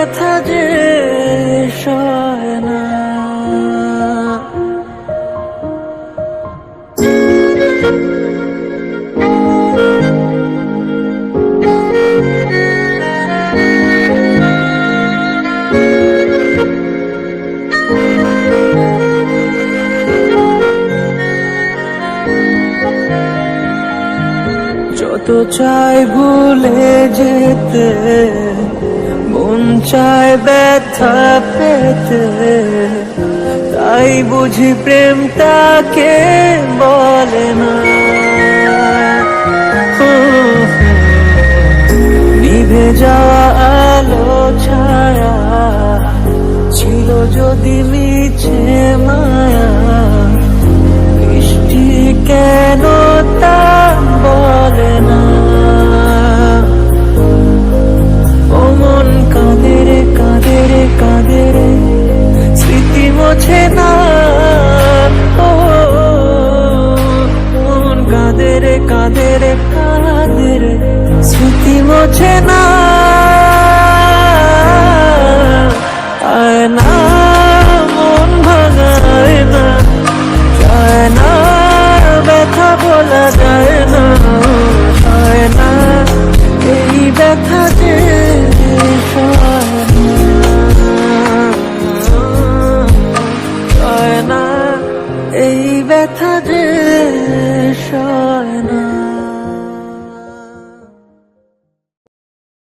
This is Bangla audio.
ব্যথা যে সয় যত চাই ভুলে যেতে চায় ব্যথা পেতে। তাই বুঝি প্রেমটাকে বলে না। স্মৃতি মোছে না। মন ভাঙায় না। যায় না ব্যথা বলা যায় না। এই ব্যথা যে এই ব্যথা যে